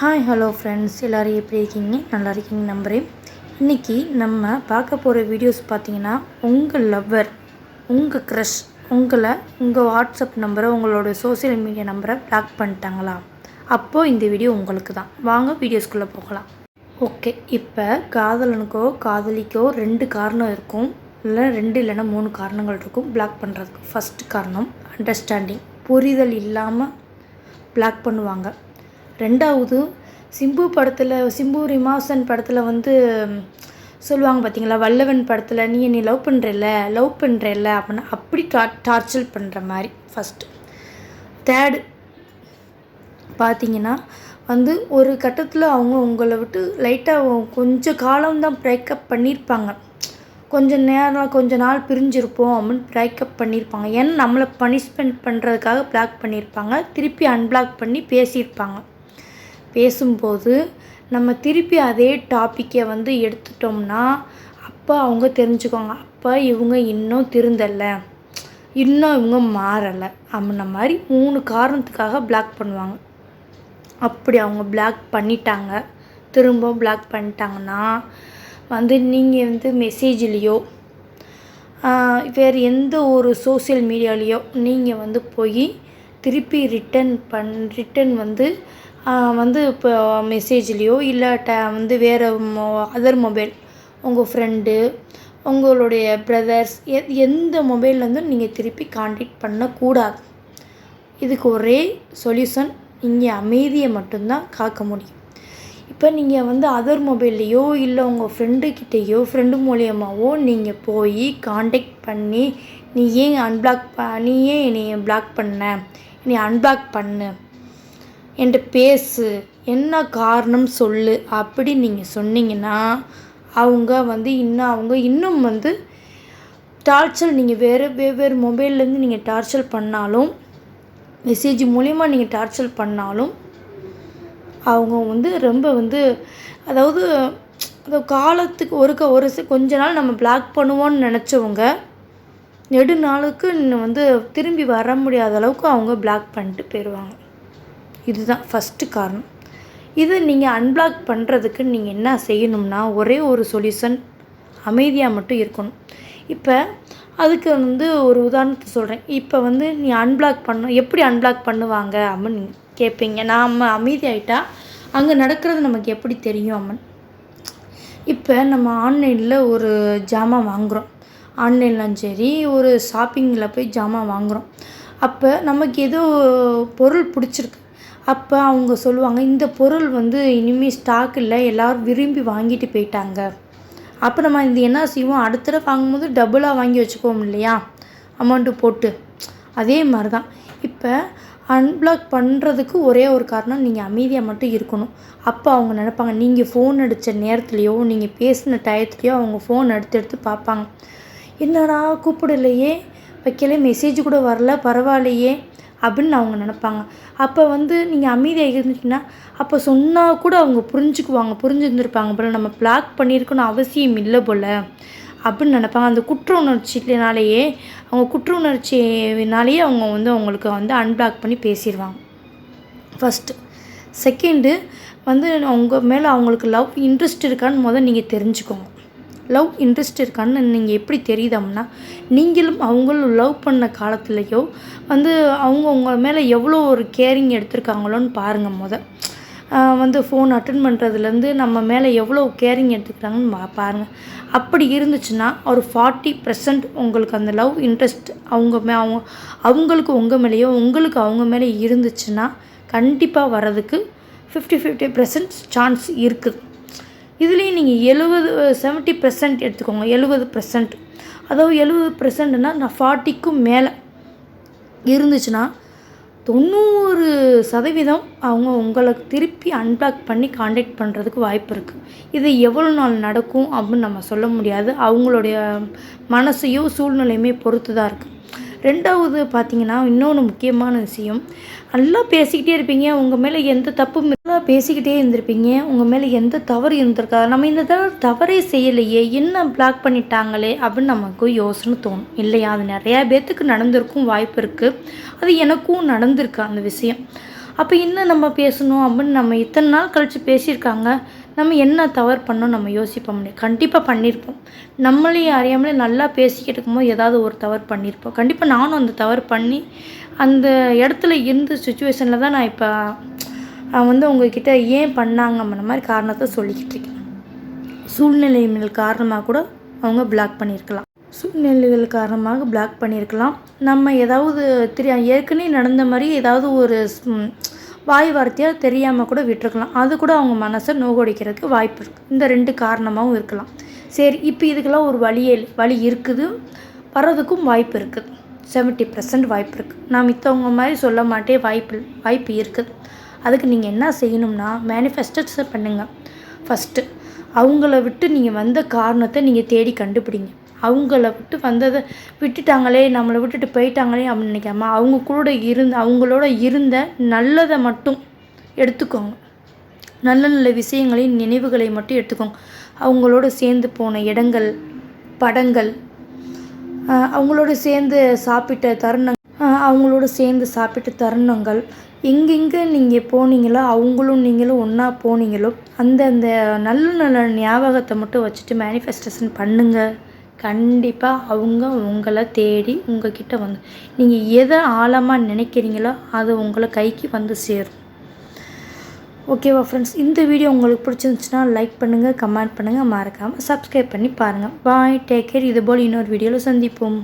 Hi hello friends எல்லோரும் எப்படி இருக்கீங்க? நல்லா இருக்கீங்க நம்புகிறேன் இன்றைக்கி நம்ம பார்க்க போகிற வீடியோஸ் பார்த்தீங்கன்னா உங்கள் லவ்வர் உங்கள் க்ரஷ் உங்களை உங்கள் வாட்ஸ்அப் நம்பரை உங்களோட சோஷியல் மீடியா நம்பரை பிளாக் பண்ணிட்டாங்களா? அப்போது இந்த வீடியோ உங்களுக்கு தான். வாங்க வீடியோஸ்குள்ளே போகலாம். ஓகே இப்போ காதலனுக்கோ காதலிக்கோ ரெண்டு காரணம் இருக்கும். இல்லை ரெண்டு இல்லைன்னா மூணு காரணங்கள் இருக்கும். பிளாக் பண்ணுறதுக்கு ஃபஸ்ட்டு காரணம் அண்டர்ஸ்டாண்டிங் புரிதல் இல்லாமல் பிளாக் பண்ணுவாங்க. ரெண்டாவது சிம்பு படத்தில் சிம்பு ரிமாசன் படத்தில் வந்து சொல்லுவாங்க பார்த்தீங்களா வல்லவன் படத்தில் நீ என்னை லவ் பண்ணுறல லவ் பண்ணுறல அப்படின்னா அப்படி டா டார்ச்சர் பண்ணுற மாதிரி ஃபஸ்ட்டு தேர்டு பார்த்தீங்கன்னா வந்து ஒரு கட்டத்தில் அவங்க உங்களை விட்டு லைட்டாக கொஞ்சம் காலம்தான் பிரேக்கப் பண்ணியிருப்பாங்க கொஞ்சம் நேரம் கொஞ்ச நாள் பிரிஞ்சிருப்போம் அப்படின்னு பிரேக்கப் பண்ணியிருப்பாங்க ஏன்னா நம்மளை பனிஷ்மெண்ட் பண்ணுறதுக்காக பிளாக் பண்ணியிருப்பாங்க திருப்பி அன்பிளாக் பண்ணி பேசியிருப்பாங்க. பேசும்போது நம்ம திருப்பி அதே டாப்பிக்கை வந்து எடுத்துட்டோம்னா அப்போ அவங்க தெரிஞ்சுக்கோங்க அப்போ இவங்க இன்னும் திருந்தலை. இன்னும் இவங்க மாறலை. அப்படின்ன மாதிரி மூணு காரணத்துக்காக பிளாக் பண்ணுவாங்க. அப்படி அவங்க பிளாக் பண்ணிட்டாங்க. திரும்ப பிளாக் பண்ணிட்டாங்கன்னா வந்து நீங்கள் வந்து மெசேஜ்லேயோ வேறு எந்த ஒரு சோஷியல் மீடியாலேயோ நீங்கள் வந்து போய் திருப்பி ரிட்டன் பண் ரிட்டன் வந்து வந்து இப்போ மெசேஜ்லேயோ இல்லை ட வந்து வேறு மொ அதர் மொபைல் உங்கள் ஃப்ரெண்டு உங்களுடைய பிரதர்ஸ் எ எந்த மொபைல்லேருந்தும் நீங்கள் திருப்பி காண்டாக்ட் பண்ணக்கூடாது. இதுக்கு ஒரே சொல்யூஷன் இங்கே அமைதியை மட்டும்தான் காக்க முடியும். இப்போ நீங்கள் வந்து அதர் மொபைல்லையோ இல்லை உங்கள் ஃப்ரெண்டுக்கிட்டேயோ ஃப்ரெண்டு மூலியமாகவோ நீங்கள் போய் காண்டாக்ட் பண்ணி நீ ஏன் அன்பிளாக் ப நீ ஏன் என்னை பிளாக் பண்ண? நீ அன்பிளாக் பண்ணு. என்கிட்ட பேசு. என்ன காரணம் சொல்லு? அப்படி நீங்கள் சொன்னீங்கன்னா அவங்க வந்து இன்னும் அவங்க இன்னும் வந்து டார்ச்சர் நீங்கள் வேறு வெவ்வேறு மொபைல்லேருந்து நீங்கள் டார்ச்சர் பண்ணாலும் மெசேஜ் மூலிமா நீங்கள் டார்ச்சர் பண்ணாலும் அவங்க வந்து ரொம்ப வந்து அதாவது அந்த காலத்துக்கு ஒருக்க ஒரு கொஞ்ச நாள் நம்ம பிளாக் பண்ணுவோன்னு நினச்சவங்க நெடுநாளுக்கு இன்னும் வந்து திரும்பி வர முடியாத அளவுக்கு அவங்க பிளாக் பண்ணிட்டு போயிடுவாங்க இதுதான் ஃபஸ்ட்டு காரணம். இது நீங்கள் அன்பிளாக் பண்ணுறதுக்கு நீங்கள் என்ன செய்யணும்னா ஒரே ஒரு சொல்யூஷன் அமைதியாக மட்டும் இருக்கணும். இப்போ அதுக்கு வந்து ஒரு உதாரணத்தை சொல்கிறேன் இப்போ வந்து நீ அன்பிளாக் பண்ண எப்படி அன்பிளாக் பண்ணுவாங்க அப்படின்னு கேட்பீங்க நாம் அமைதியாயிட்டா அங்கே நடக்கிறது நமக்கு எப்படி தெரியும் அம்மன்? இப்போ நம்ம ஆன்லைனில் ஒரு ஜாமான் வாங்குகிறோம் ஆன்லைன்லாம் சரி ஒரு ஷாப்பிங்கில் போய் ஜாமான் வாங்குகிறோம் அப்போ நமக்கு ஏதோ பொருள் பிடிச்சிருக்கு. அப்போ அவங்க சொல்லுவாங்க இந்த பொருள் வந்து இனிமேல் ஸ்டாக் இல்லை எல்லோரும் விரும்பி வாங்கிட்டு போயிட்டாங்க. அப்போ நம்ம இது என்ன செய்வோம்? அடுத்த தடவை வாங்கும்போது டபுளாக வாங்கி வச்சுக்குவோம் இல்லையா? அமௌண்ட்டு போட்டு. அதே மாதிரி தான் இப்போ அன்பிளாக் பண்ணுறதுக்கு ஒரே ஒரு காரணம் நீங்கள் அமைதியாக மட்டும் இருக்கணும். அப்போ அவங்க நினைப்பாங்க நீங்கள் ஃபோன் அடித்த நேரத்துலையோ நீங்கள் பேசின டயத்துலையோ அவங்க ஃபோன் எடுத்து எடுத்து பார்ப்பாங்க. என்னடா கூப்பிடலையே? வைக்கல மெசேஜ் கூட வரல பரவாயில்லையே அப்படின்னு அவங்க நினைப்பாங்க. அப்போ வந்து நீங்கள் அமைதியாக இருந்துட்டீங்கன்னா அப்போ சொன்னால் கூட அவங்க புரிஞ்சுக்குவாங்க புரிஞ்சுருந்துருப்பாங்க போல். நம்ம பிளாக் பண்ணியிருக்கணும் அவசியம் இல்லை போல். அப்படின்னு நினைப்பாங்க. அந்த குற்ற உணர்ச்சினாலேயே அவங்க குற்ற உணர்ச்சினாலேயே அவங்க வந்து அவங்களுக்கு வந்து அன்பிளாக் பண்ணி பேசிடுவாங்க ஃபஸ்ட்டு செகண்டு வந்து உங்கள் மேலே அவங்களுக்கு லவ் இன்ட்ரெஸ்ட் இருக்கான்னு முதல் நீங்கள் தெரிஞ்சுக்கோங்க. லவ் இன்ட்ரெஸ்ட் இருக்கான்னு நீங்கள் எப்படி தெரியுதம்னா நீங்களும் அவங்களும் லவ் பண்ண காலத்துலேயோ வந்து அவங்க உங்கள் மேலே எவ்வளோ ஒரு கேரிங் எடுத்திருக்காங்களோன்னு பாருங்கள் முத வந்து ஃபோன் அட்டன் பண்ணுறதுலேருந்து நம்ம மேலே எவ்வளோ கேரிங் எடுத்துக்கிறாங்கன்னு பாருங்கள் அப்படி இருந்துச்சுன்னா ஒரு ஃபார்ட்டி பர்சன்ட் உங்களுக்கு அந்த லவ் இன்ட்ரெஸ்ட் அவங்க மே அவங்க அவங்களுக்கு உங்கள் மேலேயோ உங்களுக்கு அவங்க மேலே இருந்துச்சுன்னா கண்டிப்பாக வர்றதுக்கு ஃபிஃப்டி ஃபிஃப்டி பர்சன்ட் சான்ஸ் இருக்குது இதுலேயும் நீங்கள் எழுபது செவன்ட்டி பர்சன்ட் எடுத்துக்கோங்க. எழுபது பர்சன்ட் அதாவது எழுபது பர்சன்ட்னால் நான் ஃபார்ட்டிக்கும் மேலே இருந்துச்சுன்னா தொண்ணூறு சதவீதம் அவங்க உங்களை திருப்பி அன்பிளாக் பண்ணி காண்டாக்ட் பண்ணுறதுக்கு வாய்ப்பு இருக்குது இது எவ்வளோ நாள் நடக்கும் அப்படின்னு நம்ம சொல்ல முடியாது. அவங்களுடைய மனசையோ சூழ்நிலையுமே பொறுத்து தான் இருக்குது ரெண்டாவது பார்த்தீங்கன்னா இன்னொன்று முக்கியமான விஷயம். நல்லா பேசிக்கிட்டே இருப்பீங்க. உங்கள் மேலே எந்த தப்பும் நல்லா பேசிக்கிட்டே இருந்திருப்பீங்க. உங்கள் மேலே எந்த தவறு இருந்திருக்காது. நம்ம இந்த தடவை தவறே செய்யலையே. என்ன பிளாக் பண்ணிட்டாங்களே அப்படின்னு நமக்கு யோசனை தோணும். இல்லையா? அது நிறையா பேர்த்துக்கு நடந்திருக்கும் வாய்ப்பு இருக்குது அது எனக்கும் நடந்திருக்கு அந்த விஷயம். அப்போ இன்னும் நம்ம பேசணும் அப்படின்னு நம்ம இத்தனை நாள் கழித்து பேசியிருக்காங்க. நம்ம என்ன தவறு பண்ணோம் நம்ம யோசிப்போம். முடியும் கண்டிப்பாக பண்ணியிருப்போம். நம்மளையும் அறியாமலே நல்லா பேசிக்கிட்டு இருக்கும்போது ஏதாவது ஒரு தவறு பண்ணியிருப்போம். கண்டிப்பாக நானும் அந்த தவறு பண்ணி அந்த இடத்துல இருந்த சுச்சுவேஷனில் தான் நான் இப்போ வந்து உங்ககிட்ட ஏன் பண்ணாங்க மாதிரி காரணத்தை சொல்லிக்கிட்டு இருக்கேன். சூழ்நிலைகள் காரணமாக கூட அவங்க பிளாக் பண்ணியிருக்கலாம். சூழ்நிலைகள் காரணமாக பிளாக் பண்ணியிருக்கலாம். நம்ம ஏதாவது தெரியா ஏற்கனவே நடந்த மாதிரி ஏதாவது ஒரு வாய் வார்த்தையாக தெரியாமல் கூட விட்டுருக்கலாம். அது கூட அவங்க மனசை நோகடிக்கிறதுக்கு வாய்ப்பு இருக்குது இந்த ரெண்டு காரணமாகவும் இருக்கலாம். சரி இப்போ இதுக்கெல்லாம் ஒரு வழியே வழி இருக்குது. வர்றதுக்கும் வாய்ப்பு இருக்குது செவன்ட்டி பர்சன்ட் வாய்ப்பு இருக்குது நான் மித்தவங்க மாதிரி சொல்ல மாட்டே வாய்ப்பு வாய்ப்பு இருக்குது. அதுக்கு நீங்கள் என்ன செய்யணும்னா மேனிஃபெஸ்டேஷன் பண்ணுங்கள் ஃபஸ்ட்டு அவங்கள விட்டு நீங்கள் வந்த காரணத்தை நீங்கள் தேடி கண்டுபிடிங்க. அவங்கள விட்டு வந்ததை விட்டுட்டாங்களே நம்மளை விட்டுட்டு போயிட்டாங்களே அப்படின்னு நினைக்காம அவங்க கூட இருந்த அவங்களோட இருந்த நல்லதை மட்டும் எடுத்துக்கோங்க. நல்ல நல்ல விஷயங்களையும் நினைவுகளை மட்டும் எடுத்துக்கோங்க. அவங்களோட சேர்ந்து போன இடங்கள் படங்கள் அவங்களோட சேர்ந்து சாப்பிட்ட தருணம் அவங்களோட சேர்ந்து சாப்பிட்ட தருணங்கள் எங்கெங்கே நீங்கள் போனீங்களோ அவங்களும் நீங்களும் ஒன்றா போனீங்களோ அந்த அந்த நல்ல நல்ல ஞாபகத்தை மட்டும் வச்சுட்டு மேனிஃபெஸ்டேஷன் பண்ணுங்கள் கண்டிப்பாக அவங்க உங்களை தேடி உங்ககிட்ட வந்து நீங்கள் எதை ஆழமாக நினைக்கிறீங்களோ அது உங்களை கைக்கு வந்து சேரும். ஓகேவா ஃப்ரெண்ட்ஸ் இந்த வீடியோ உங்களுக்கு பிடிச்சிருந்துச்சுன்னா லைக் பண்ணுங்கள் கமெண்ட் பண்ணுங்கள் மறக்காமல் சப்ஸ்கிரைப் பண்ணி பாருங்கள் பாய் டேக் கேர் இதுபோல் இன்னொரு வீடியோவில் சந்திப்போம்.